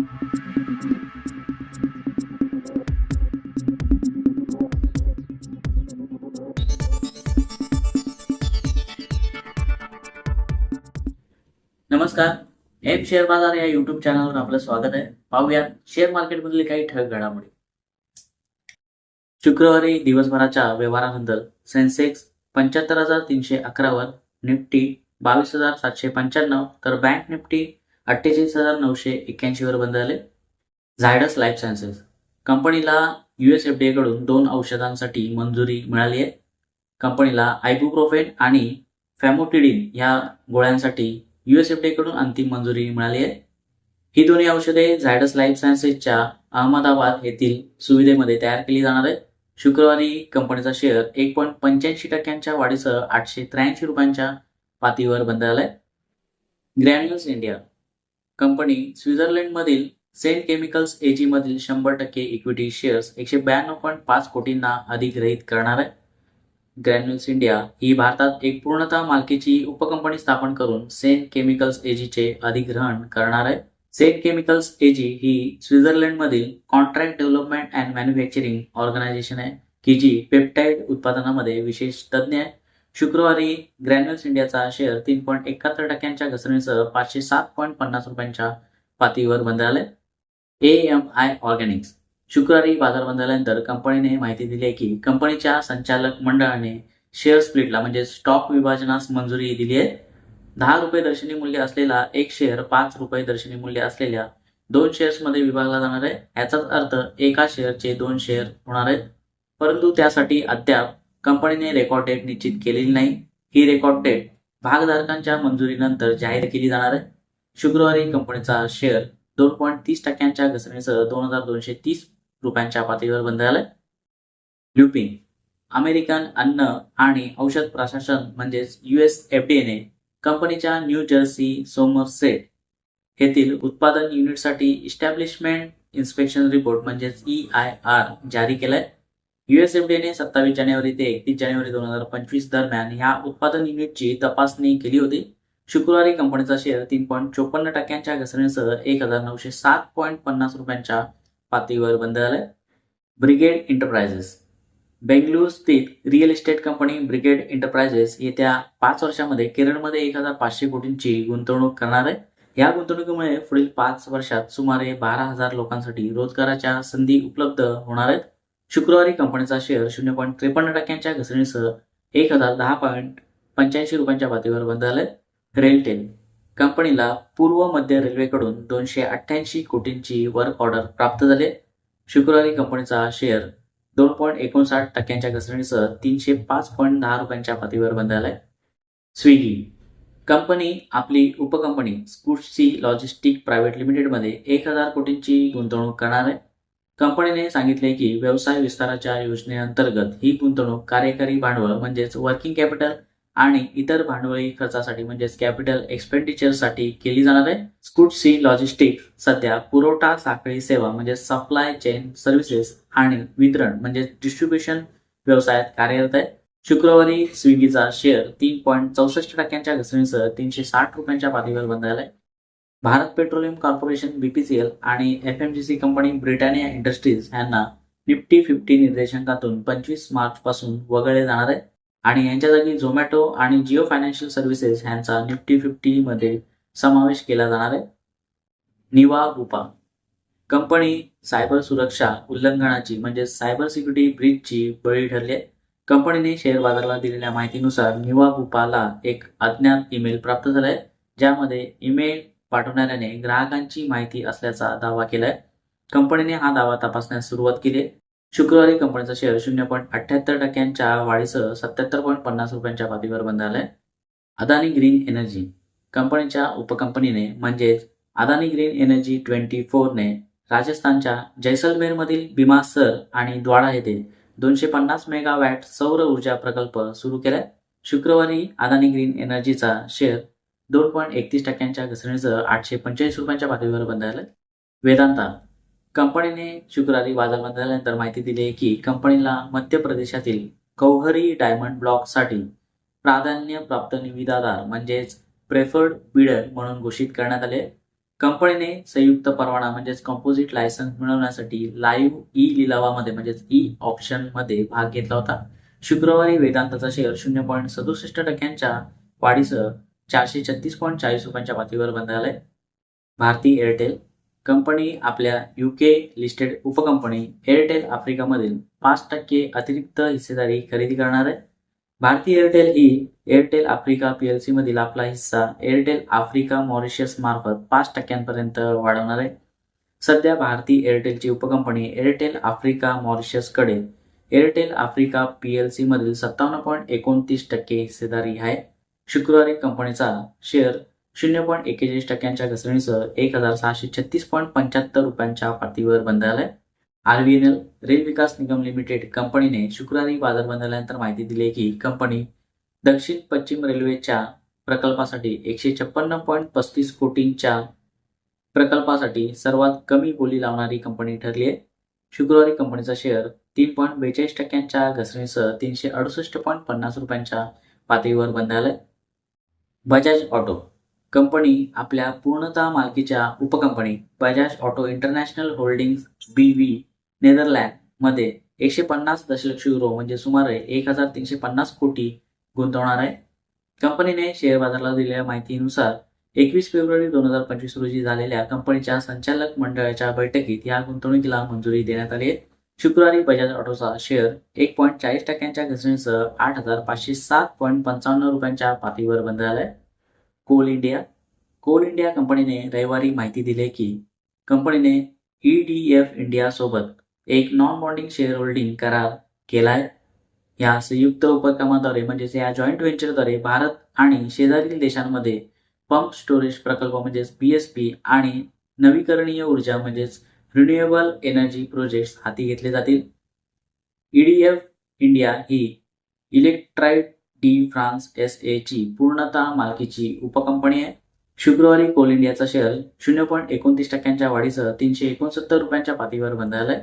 नमस्कार. M share बाजार या युट्यूब चॅनलवर आपलं स्वागत आहे. पाहूयात शेअर मार्केटमधील काही ठळक घडामोडी. शुक्रवारी दिवसभराच्या व्यवहारानंतर सेन्सेक्स पंच्याहत्तर हजार तीनशे अकरावर निफ्टी बावीस हजार सातशे पंच्याण्णव तर बँक निफ्टी अठ्ठेचाळीस हजार नऊशे एक्क्याऐंशीवर बंद झाले. Zydus Life Sciences. कंपनीला युएस एफ डी एकडून दोन औषधांसाठी मंजुरी मिळाली आहे. कंपनीला आयबुप्रोफेन आणि फॅमोटिडिन या गोळ्यांसाठी युएसएफडी कडून अंतिम मंजुरी मिळाली आहे. ही दोन्ही औषधे झायडस लाईफ सायन्सेसच्या अहमदाबाद येथील सुविधेमध्ये तयार केली जाणार आहेत. शुक्रवारी कंपनीचा शेअर एक पॉईंट पंच्याऐंशी टक्क्यांच्या वाढीसह आठशे त्र्याऐंशी रुपयांच्या पातीवर बंद झालाय. Granules India. कंपनी स्वित्झर्लंडमधील सेंट केमिकल्स एजी मधील शंभर टक्के इक्विटी शेअर्स एकशे ब्याण्णव पॉईंट पाच कोटींना अधिग्रहित करणार आहे. ग्रॅन्युल्स इंडिया ही भारतात एक पूर्णतः मालकीची उपकंपनी स्थापन करून सेंट केमिकल्स एजीचे अधिग्रहण करणार आहे. सेंट केमिकल्स एजी ही स्वित्झर्लंडमधील contract development and manufacturing organisation आहे की जी पेप्टाईड उत्पादनामध्ये विशेष तज्ज्ञ आहे. शुक्रवारी ग्रॅन्युअल्स इंडियाचा शेअर तीन पॉईंट एकाहत्तर टक्क्यांच्या घसरणीसह पाचशे सात पॉईंट पन्नास रुपयांच्या पातळीवर बंद झाले ए एम आय ऑर्गॅनिक्स शुक्रवारी बाजार बंद झाल्यानंतर कंपनीने माहिती दिली आहे की कंपनीच्या संचालक मंडळाने शेअर स्प्लिटला म्हणजे स्टॉक विभाजनास मंजुरी दिली आहे. दहा रुपये दर्शनी मूल्य असलेला एक शेअर पाच रुपये दर्शनी मूल्य असलेल्या दोन शेअर्समध्ये विभागला जाणार आहे. याचाच अर्थ एका शेअरचे दोन शेअर होणार आहेत. परंतु त्यासाठी अद्याप कंपनीने रेकॉर्ड डेट निश्चित केलेली नाही. ही रेकॉर्ड डेट भागधारकांच्या मंजुरीनंतर जाहीर केली जाणार आहे. शुक्रवारी कंपनीचा शेअर दोन पॉईंट तीस टक्क्यांच्या घसरणीसह दोन हजार दोनशे तीस रुपयांच्या पातळीवर बंद झालाय. ल्युपिन अमेरिकन अन्न आणि औषध प्रशासन म्हणजेच युएस एफडीएने कंपनीच्या न्यू जर्सी सोमरसेट येथील उत्पादन युनिटसाठी इस्टॅब्लिशमेंट इन्स्पेक्शन रिपोर्ट म्हणजेच ई आय आर जारी केलाय. युएसएफडीएने सत्तावीस जानेवारी ते एकतीस जानेवारी दोन हजार पंचवीस दरम्यान ह्या उत्पादन युनिटची तपासणी केली होती. शुक्रवारी कंपनीचा शेअर तीन पॉईंट चोपन्न टक्क्यांच्या घसरणीसह एक हजार नऊशे सात पॉईंट पन्नास रुपयांच्या पातळीवर बंद झालाय. Brigade Enterprises. बेंगळूर स्थित real estate company Brigade Enterprises येत्या पाच वर्षामध्ये केरळमध्ये एक हजार पाचशे कोटींची गुंतवणूक करणार आहे. या गुंतवणुकीमुळे पुढील पाच वर्षात सुमारे बारा हजार लोकांसाठी रोजगाराच्या संधी उपलब्ध होणार आहेत. शुक्रवारी कंपनीचा शेअर शून्य पॉईंट त्रेपन्न टक्क्यांच्या घसरणीसह एक हजार दहा पॉईंट पंच्याऐंशी रुपयांच्या पातळीवर बंद झालं रेलटेल कंपनीला पूर्व मध्य रेल्वेकडून दोनशे अठ्ठ्याऐंशी कोटींची वर्क ऑर्डर प्राप्त झाले. शुक्रवारी कंपनीचा शेअर दोन पॉईंट एकोणसाठ टक्क्यांच्या घसरणीसह तीनशे पाच पॉईंट दहा रुपयांच्या पातळीवर बंद झालाय स्विगी कंपनी आपली उपकंपनी स्कूटसी लॉजिस्टिक प्रायव्हेट लिमिटेडमध्ये एक हजार कोटींची गुंतवणूक करणार आहे. कंपनीने सांगितले की व्यवसाय विस्ताराच्या योजनेअंतर्गत ही गुंतवणूक कार्यकारी भांडवल म्हणजेच वर्किंग कॅपिटल आणि इतर भांडवली खर्चासाठी म्हणजेच कॅपिटल एक्सपेंडिचरसाठी केली जाणार आहे. स्कूट सी लॉजिस्टिक सध्या पुरवठा साखळी सेवा म्हणजे सप्लाय चेन सर्व्हिसेस आणि वितरण म्हणजे डिस्ट्रीब्युशन व्यवसायात कार्यरत आहे. शुक्रवारी स्विगीचा शेअर तीन पॉईंट चौसष्ट टक्क्यांच्या घसरणीसह तीनशे साठ रुपयांच्या पातळीवर बंद झालाय. भारत पेट्रोलियम कॉर्पोरेशन बीपीसीएल आणि F M C G company Britannia Industries यांना निफ्टी फिफ्टी निर्देशांकातून पंचवीस मार्च पासून वगळले जाणार आहे. आणि यांच्या जागी झोमॅटो आणि जिओ फायनान्शियल सर्व्हिसेस यांचा निफ्टी फिफ्टी मध्ये समावेश केला जाणार आहे. निवा गुपा कंपनी सायबर सुरक्षा उल्लंघनाची म्हणजे सायबर सिक्युरिटी ब्रीचची बळी ठरली आहे. कंपनीने शेअर बाजाराला दिलेल्या माहितीनुसार निवा गुपाला एक अज्ञात ईमेल प्राप्त झालाय ज्यामध्ये ईमेल पाठवणाऱ्याने ग्राहकांची माहिती असल्याचा दावा केलाय. कंपनीने हा दावा तपासण्यास सुरुवात केली. शुक्रवारी कंपनीचा शेअर शून्य पॉईंट अठ्ठ्याहत्तर टक्क्यांच्या वाढीसह सत्याहत्तर पॉईंट पन्नास रुपयांच्या पातळीवर बंद आलाय अदानी ग्रीन एनर्जी कंपनीच्या उपकंपनीने म्हणजेच अदानी ग्रीन एनर्जी ट्वेंटी फोरने राजस्थानच्या जैसलमेरमधील बिमासर आणि द्वाडा येथे दोनशे पन्नास मेगावॅट सौर ऊर्जा प्रकल्प सुरू केलाय. शुक्रवारी अदानी ग्रीन एनर्जीचा शेअर दोन पॉईंट एकतीस टक्क्यांच्या घसरणीसह आठशे पंचेचाळीस रुपयांच्या पातळीवर बंद झालं वेदांता कंपनीने शुक्रवारी बाजार बंद झाल्यानंतर माहिती दिली आहे की कंपनीला मध्य प्रदेशातील कौहरी डायमंड ब्लॉकसाठी प्राधान्य प्राप्त निविदादार म्हणजेच प्रेफर्ड बिडर म्हणून घोषित करण्यात आले. कंपनीने संयुक्त परवाना म्हणजेच कंपोजिट लायसन्स मिळवण्यासाठी लाईव्ह ई लिलावामध्ये म्हणजेच e ई ऑप्शनमध्ये भाग घेतला होता. शुक्रवारी वेदांताचा शेअर शून्य पॉईंट सदुसष्ट टक्क्यांच्या वाढीसह चारशे छत्तीस पॉईंट चाळीस रुपयांच्या पातळीवर बंद झालाय. भारती एअरटेल कंपनी आपल्या युके लिस्टेड उपकंपनी एअरटेल आफ्रिकामधील पाच टक्के अतिरिक्त हिस्सेदारी खरेदी करणार आहे. भारती एअरटेल ही एअरटेल आफ्रिका पी एल मधील आपला हिस्सा एअरटेल आफ्रिका मॉरिशस मार्फत पाच टक्क्यांपर्यंत वाढवणार आहे. सध्या भारती एअरटेलची उपकंपनी एअरटेल आफ्रिका मॉरिशसकडे एअरटेल आफ्रिका पी एल मधील सत्तावन्न पॉईंट एकोणतीस टक्के हिस्सेदारी आहे. शुक्रवारी कंपनीचा शेअर शून्य पॉईंट एकेचाळीस टक्क्यांच्या घसरणीसह एक हजार सहाशे छत्तीस पॉईंट पंच्याहत्तर रुपयांच्या पातळीवर बंद झालाय. RBNL rail Vikas Nigam limited कंपनीने शुक्रवारी बाजार बंद झाल्यानंतर माहिती दिली आहे की कंपनी दक्षिण पश्चिम रेल्वेच्या प्रकल्पासाठी एकशे छप्पन्न पॉईंट पस्तीस कोटींच्या प्रकल्पासाठी सर्वात कमी बोली लावणारी कंपनी ठरली आहे. शुक्रवारी कंपनीचा शेअर तीन पॉईंट बेचाळीस टक्क्यांच्या घसरणीसह तीनशे अडुसष्ट पॉईंट पन्नास रुपयांच्या पातळीवर बंद झालाय. बजाज ऑटो कंपनी आपल्या पूर्णतः मालकीच्या उपकंपनी Bajaj Auto International Holdings B V नेदरलँडमध्ये एकशे पन्नास दशलक्ष युरो म्हणजे सुमारे एक हजार तीनशे पन्नास कोटी गुंतवणार आहे. कंपनीने शेअर बाजाराला दिलेल्या माहितीनुसार एकवीस फेब्रुवारी दोन हजार पंचवीस रोजी झालेल्या कंपनीच्या संचालक मंडळाच्या बैठकीत या गुंतवणुकीला मंजुरी देण्यात आली आहे. शुक्रवारी बजाज ऑटोचा शेअर एक पॉईंट चाळीस टक्क्यांच्या घसरणीसह आठ हजार पाचशे सात पॉईंट पंचावन्न रुपयांच्या पातळीवर बंद झालाय. Coal India. कोल इंडिया कंपनीने रविवारी माहिती दिली की कंपनीने ई डी एफ इंडिया सोबत एक नॉन बॉन्डिंग शेअर होल्डिंग करार केलाय. या संयुक्त उपक्रमाद्वारे म्हणजेच या जॉईंट व्हेंचरद्वारे भारत आणि शेजारील देशांमध्ये पंप स्टोरेज प्रकल्प म्हणजेच बी एस पी आणि नवीकरणीय ऊर्जा म्हणजेच रिन्युएबल एनर्जी प्रोजेक्ट्स हाती घेतले जातील. EDF India he Electricite de France S A ची पूर्णतः मालकीची उपकंपनी आहे. शुक्रवारी कोल इंडियाचा शेअर शून्य पॉईंट एकोणतीस टक्क्यांच्या वाढीसह तीनशे एकोणसत्तर रुपयांच्या पातळीवर बंद झालाय.